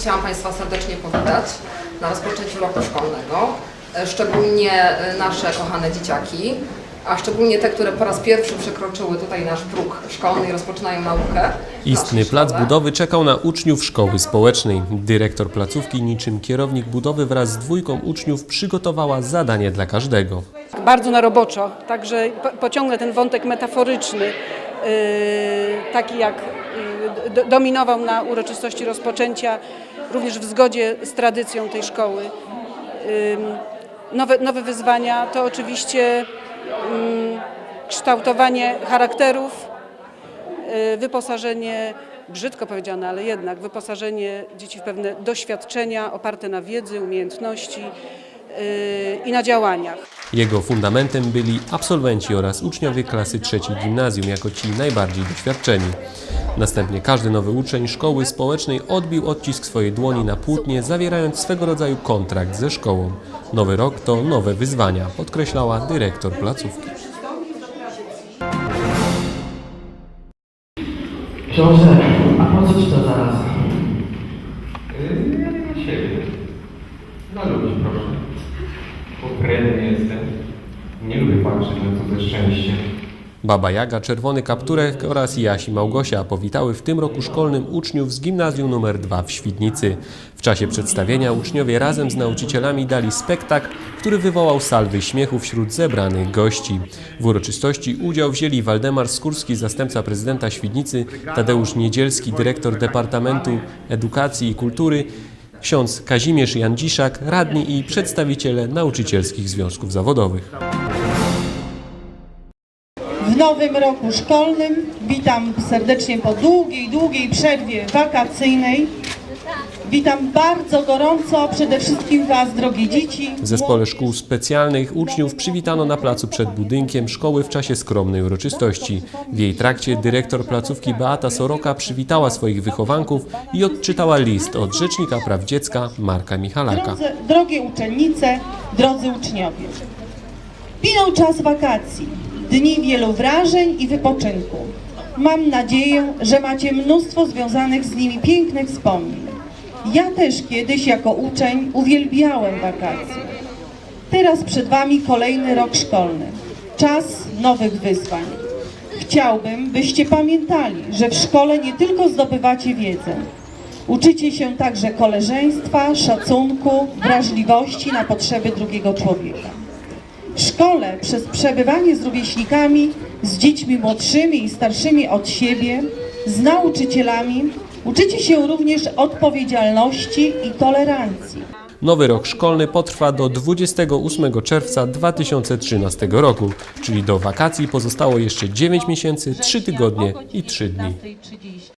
Chciałam Państwa serdecznie powitać na rozpoczęciu roku szkolnego. E, Szczególnie e, nasze kochane dzieciaki, a szczególnie te, które po raz pierwszy przekroczyły tutaj nasz próg szkolny i rozpoczynają naukę. Istny plac budowy czekał na uczniów szkoły społecznej. Dyrektor placówki niczym kierownik budowy wraz z dwójką uczniów przygotowała zadanie dla każdego. bardzo na roboczo, także po- pociągnę ten wątek metaforyczny, yy, taki jak yy, do- dominował na uroczystości rozpoczęcia, również w zgodzie z tradycją tej szkoły. Nowe, nowe wyzwania to oczywiście kształtowanie charakterów, yy, wyposażenie, brzydko powiedziane, ale jednak wyposażenie dzieci w pewne doświadczenia oparte na wiedzy, umiejętności yy, i na działaniach. Jego fundamentem byli absolwenci oraz uczniowie klasy trzeciej gimnazjum jako ci najbardziej doświadczeni. Następnie każdy nowy uczeń szkoły społecznej odbił odcisk swojej dłoni na płótnie, zawierając swego rodzaju kontrakt ze szkołą. Nowy rok to nowe wyzwania, podkreślała dyrektor placówki. Książę, a po co ci to zaraz? Yy, ja nie dla siebie. Dla ludzi, proszę. Pokrętny jestem. Nie lubię patrzeć na cudze szczęście. Baba Jaga, Czerwony Kapturek oraz Jasi Małgosia powitały w tym roku szkolnym uczniów z gimnazjum nr 2 w Świdnicy. W czasie przedstawienia uczniowie razem z nauczycielami dali spektakl, który wywołał salwy śmiechu wśród zebranych gości. W uroczystości udział wzięli Waldemar Skórski, zastępca prezydenta Świdnicy, Tadeusz Niedzielski, dyrektor Departamentu Edukacji i Kultury, ksiądz Kazimierz Jandziszak, radni i przedstawiciele nauczycielskich związków zawodowych. W nowym roku szkolnym witam serdecznie po długiej, długiej przerwie wakacyjnej. Witam bardzo gorąco przede wszystkim Was, drogie dzieci. W zespole szkół specjalnych uczniów przywitano na placu przed budynkiem szkoły w czasie skromnej uroczystości. W jej trakcie dyrektor placówki Beata Soroka przywitała swoich wychowanków i odczytała list od Rzecznika Praw Dziecka Marka Michalaka. Drodze, drogie uczennice, drodzy uczniowie. Minął czas wakacji, dni wielu wrażeń i wypoczynku. Mam nadzieję, że macie mnóstwo związanych z nimi pięknych wspomnień. Ja też kiedyś jako uczeń uwielbiałem wakacje. Teraz przed Wami kolejny rok szkolny. Czas nowych wyzwań. Chciałbym, byście pamiętali, że w szkole nie tylko zdobywacie wiedzę. Uczycie się także koleżeństwa, szacunku, wrażliwości na potrzeby drugiego człowieka. Szkole przez przebywanie z rówieśnikami, z dziećmi młodszymi i starszymi od siebie, z nauczycielami, uczycie się również odpowiedzialności i tolerancji. Nowy rok szkolny potrwa do 28 czerwca 2013 roku, czyli do wakacji pozostało jeszcze 9 miesięcy, 3 tygodnie i 3 dni.